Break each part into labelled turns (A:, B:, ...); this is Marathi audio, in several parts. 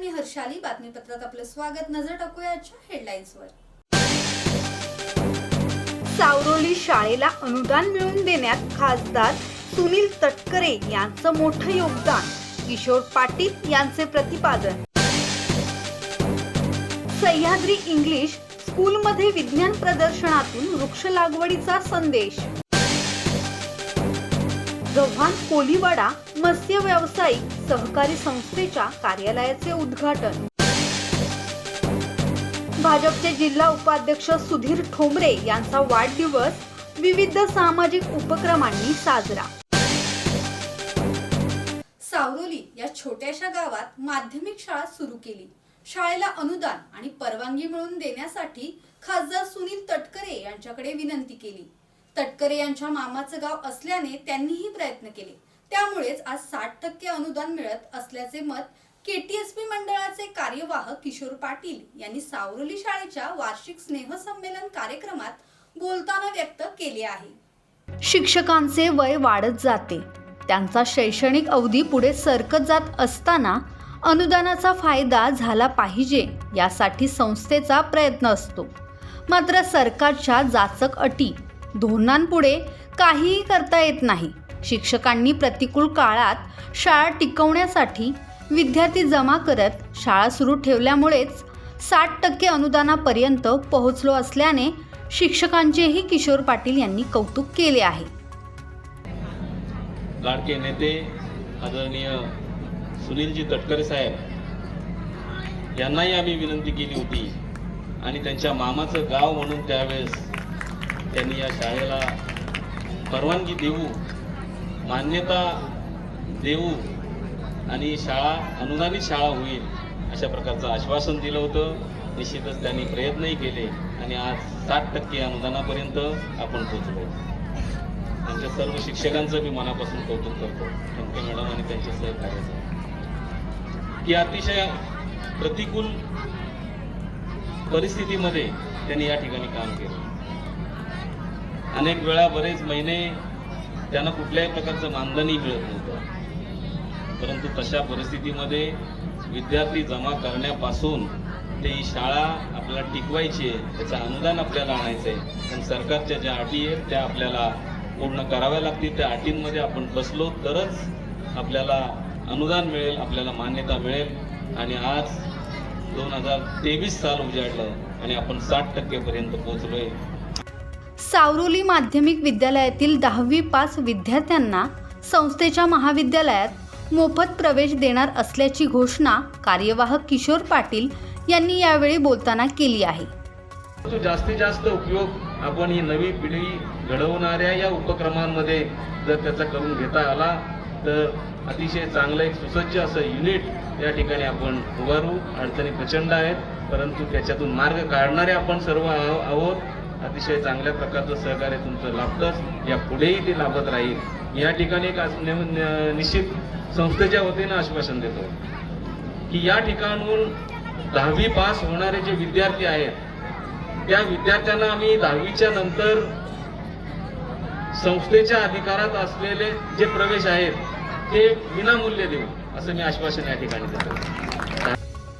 A: मी हर्षाली बातमीपत्रात आपलं स्वागत. नजर टाकूया आजच्या हेडलाईन्सवर
B: सावरोली शाळेला अनुदान मिळवून देण्यात खासदार सुनील तटकरे यांचं मोठं योगदान. किशोर पाटील यांचे प्रतिपादन. सह्याद्री इंग्लिश स्कूलमध्ये विज्ञान प्रदर्शनातून वृक्ष लागवडीचा संदेश. गव्हाण कोलीवाडा मत्स्य व्यावसायिक सहकारी संस्थेच्या कार्यालयाचे उद्घाटन. भाजपचे जिल्हा उपाध्यक्ष सुधीर ठोंबरे यांचा वाढदिवस विविध सामाजिक उपक्रमांनी साजरा.
A: सावरोली या छोट्याशा गावात माध्यमिक शाळा सुरू केली. शाळेला अनुदान आणि परवानगी मिळवून देण्यासाठी खासदार सुनील तटकरे यांच्याकडे विनंती केली. तटकरे यांच्या मामाचं गाव असल्याने त्यांनीही प्रयत्न केले. त्यामुळेच आज साठ टक्के अनुदान मिळत असल्याचे मत केटीएसपी मंडळाचे कार्यवाह किशोर पाटील यांनी सावरोली शाळेच्या वार्षिक स्नेहसंमेलन कार्यक्रमात बोलताना व्यक्त केले आहे.
B: शिक्षकांचे वय वाढत जाते. त्यांचा शैक्षणिक अवधी पुढे सरकत जात असताना अनुदानाचा फायदा झाला पाहिजे यासाठी संस्थेचा प्रयत्न असतो. मात्र सरकारच्या जाचक अटी धोरणांपुढे काहीही करता येत नाही. शिक्षकांनी प्रतिकूल काळात शाळा टिकवण्यासाठी विद्यार्थी जमा करत शाळा सुरू ठेवल्यामुळेच साठ टक्के अनुदानापर्यंत पोहोचलो असल्याने शिक्षकांचेही किशोर पाटील यांनी कौतुक केले आहे.
C: लाडके नेते आदरणीय सुनीलजी तटकरे साहेब यांनाही आम्ही विनंती केली होती आणि त्यांच्या मामाचं गाव म्हणून त्यावेळेस त्यांनी या शाळेला परवानगी देऊ मान्यता देऊ आणि शाळा अनुदानित शाळा होईल अशा प्रकारचं आश्वासन दिलं होतं. निश्चितच त्यांनी प्रयत्नही केले आणि आज सात टक्के अनुदानापर्यंत आपण पोचलो त्यांच्या सर्व शिक्षकांचं मी मनापासून कौतुक करतो. टंके मॅडम आणि त्यांच्या सहकार्याचं. की अतिशय प्रतिकूल परिस्थितीमध्ये त्यांनी या ठिकाणी काम केलं. अनेक वेळा बरेच महिने त्यांना कुठल्याही प्रकारचं मानधनही मिळत नव्हतं. परंतु तशा परिस्थितीमध्ये विद्यार्थी जमा करण्यापासून ते ही शाळा आपल्याला टिकवायची आहे त्याचं अनुदान आपल्याला आणायचं आहे. पण सरकारच्या ज्या अटी आहेत त्या आपल्याला पूर्ण कराव्या लागतील. त्या अटींमध्ये आपण बसलो तरच आपल्याला अनुदान मिळेल आपल्याला मान्यता मिळेल. आणि आज दोन हजार तेवीस साल उजाडलं आणि आपण साठ टक्केपर्यंत पोहोचलोय.
B: सावरोली माध्यमिक विद्यालयातील दहावी पास विद्यार्थ्यांना संस्थेच्या महाविद्यालयात मोफत प्रवेश देणार असल्याची घोषणा कार्यवाहक किशोर पाटील यांनी यावेळी बोलताना केली आहे.
C: तो जास्तीत जास्त उपयोग आपण ही नवी पिढी घडवणाऱ्या या उपक्रमांमध्ये जर त्याचा करून घेता आला तर अतिशय चांगलं एक सुसज्ज असं युनिट या ठिकाणी आपण उभारू. अडचणी प्रचंड आहेत परंतु त्याच्यातून मार्ग काढणारे आपण सर्व आहो- आहोत. अतिशय चांगल्या प्रकारचं सहकार्य तुमचं. लाभतंच या पुढेही ते लाभत राहील. या ठिकाणी एक निश्चित संस्थेच्या वतीनं आश्वासन देतो की या ठिकाणून दहावी पास होणारे जे विद्यार्थी आहेत त्या विद्यार्थ्यांना आम्ही दहावीच्या नंतर संस्थेच्या अधिकारात असलेले जे प्रवेश आहेत ते विनामूल्य देऊ असं मी आश्वासन या ठिकाणी देतो.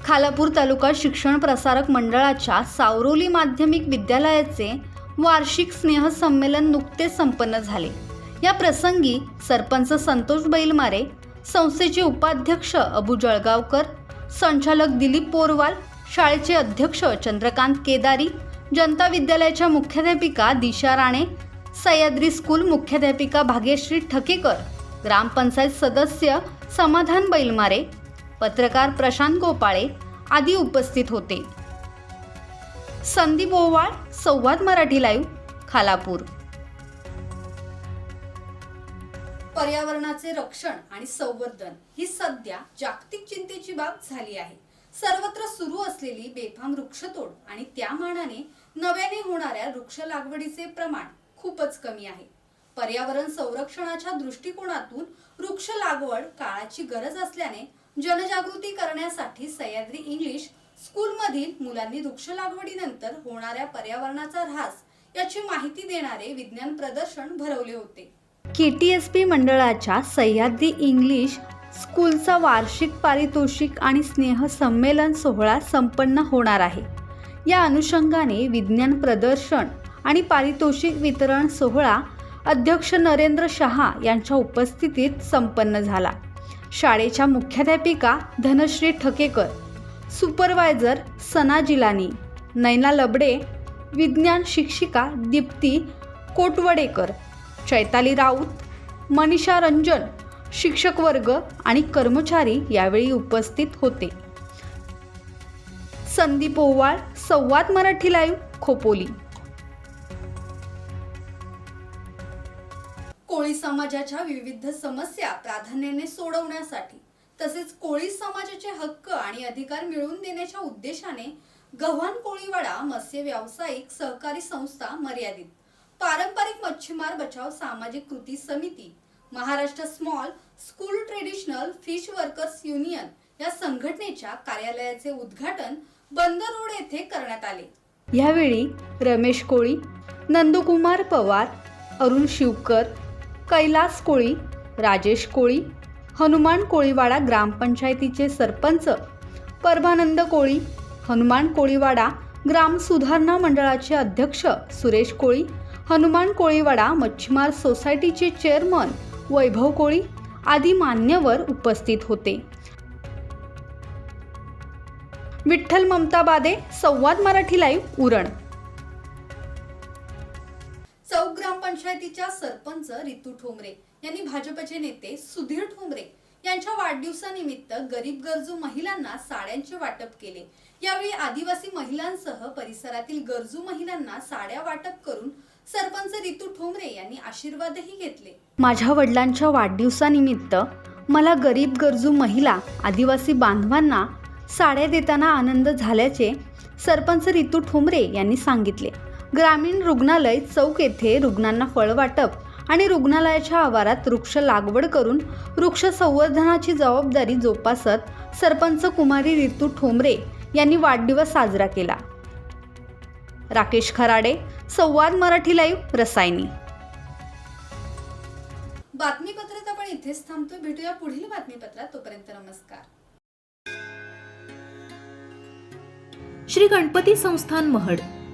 B: खालापूर तालुका शिक्षण प्रसारक मंडळाच्या सावरोली माध्यमिक विद्यालयाचे वार्षिक स्नेहसंमेलन नुकतेच संपन्न झाले. या प्रसंगी सरपंच संतोष बैलमारे संस्थेचे उपाध्यक्ष अबू जळगावकर संचालक दिलीप पोरवाल शाळेचे अध्यक्ष चंद्रकांत केदारी जनता विद्यालयाच्या मुख्याध्यापिका दिशा राणे सह्याद्री स्कूल मुख्याध्यापिका भाग्यश्री ठकेकर ग्रामपंचायत सदस्य समाधान बैलमारे पत्रकार प्रशांत गोपाळे आदी उपस्थित होते. संदीप ओवाळ संवाद मराठी लाईव्ह खालापूर.
A: पर्यावरणाचे रक्षण आणि संवर्धन ही सध्या जागतिक चिंतेची बाब झाली आहे. सर्वत्र सुरू असलेली बेफाम वृक्षतोड आणि त्या मानाने नव्याने होणाऱ्या वृक्ष लागवडीचे प्रमाण खूपच कमी आहे. पर्यावरण संरक्षणाच्या दृष्टिकोनातून वृक्ष लागवड काळाची गरज असल्याने जनजागृती करण्यासाठी सह्याद्री इंग्लिश स्कूलमधील मुलांनी वृक्ष लागवडीनंतर होणाऱ्या पर्यावरणाचा ऱ्हास याची माहिती देणारे विज्ञान प्रदर्शन भरवले होते.
B: के टी एस पी मंडळाच्या सह्याद्री इंग्लिश स्कूलचा वार्षिक पारितोषिक आणि स्नेह संमेलन सोहळा संपन्न होणार आहे. या अनुषंगाने विज्ञान प्रदर्शन आणि पारितोषिक वितरण सोहळा अध्यक्ष नरेंद्र शहा यांच्या उपस्थितीत संपन्न झाला. शाळेच्या मुख्याध्यापिका धनश्री ठकेकर सुपरवायझर सना जिलानी नैना लबडे विज्ञान शिक्षिका दीप्ती कोटवडेकर चैताली राऊत मनीषा रंजन शिक्षक वर्ग आणि कर्मचारी यावेळी उपस्थित होते. संदीप ओवाळ संवाद मराठी लाईव्ह खोपोली.
A: कोळी समाजाच्या विविध समस्या प्राधान्याने सोडवण्यासाठी तसेच कोळी समाजाचे हक्क आणि अधिकार मिळवून देण्याच्या उद्देशाने गव्हाण कोळीवाडा मत्स्य व्यावसायिक सहकारी संस्था मर्यादित. पारंपरिक मच्छीमार बचाव सामाजिक कृती समिती Maharashtra small scale traditional fish workers union या संघटनेच्या कार्यालयाचे उद्घाटन बंदर रोड येथे करण्यात आले.
B: यावेळी रमेश कोळी नंदकुमार पवार अरुण शिवकर कैलास कोळी राजेश कोळी हनुमान कोळीवाडा ग्रामपंचायतीचे सरपंच परमानंद कोळी हनुमान कोळीवाडा ग्राम सुधारणा मंडळाचे अध्यक्ष सुरेश कोळी हनुमान कोळीवाडा मच्छीमार सोसायटीचे चेअरमन वैभव कोळी आदी मान्यवर उपस्थित होते. विठ्ठल ममता बादे संवाद मराठी लाईव्ह उरण
A: पंचायतीच्या ग्रामपंचायतीच्या सरपंच रितू ठोंबरे यांनी भाजपचे नेते सुधीर ठोंबरे यांच्या वाढदिवसानिमित्त गरीब गरजू महिलांना साड्यांचे वाटप केले. यावेळी आदिवासी महिलांसह परिसरातील गरजू महिलांना साड्या वाटप करून सरपंच रितू ठोंबरे यांनी आशीर्वादही घेतले.
B: माझ्या वडिलांच्या वाढदिवसानिमित्त मला गरीब गरजू महिला आदिवासी बांधवांना साड्या देताना आनंद झाल्याचे सरपंच रितू ठोंबरे यांनी सांगितले. ग्रामीण रुग्णालय चौक येथे रुग्णांना फळ वाटप आणि रुग्णालयाच्या आवारात वृक्ष लागवड करून वृक्ष संवर्धनाची जबाबदारी जोपासत सरपंच कुमारी रितू ठोंबरे यांनी वाढदिवस साजरा केला. राकेश खराडे संवाद मराठी लाईव्ह रसायनी.
A: बातमीपत्रात आपण इथेच थांबतोय. भेटूया पुढील बातमीपत्रात. तोपर्यंत नमस्कार.
D: श्री गणपती संस्थान महड.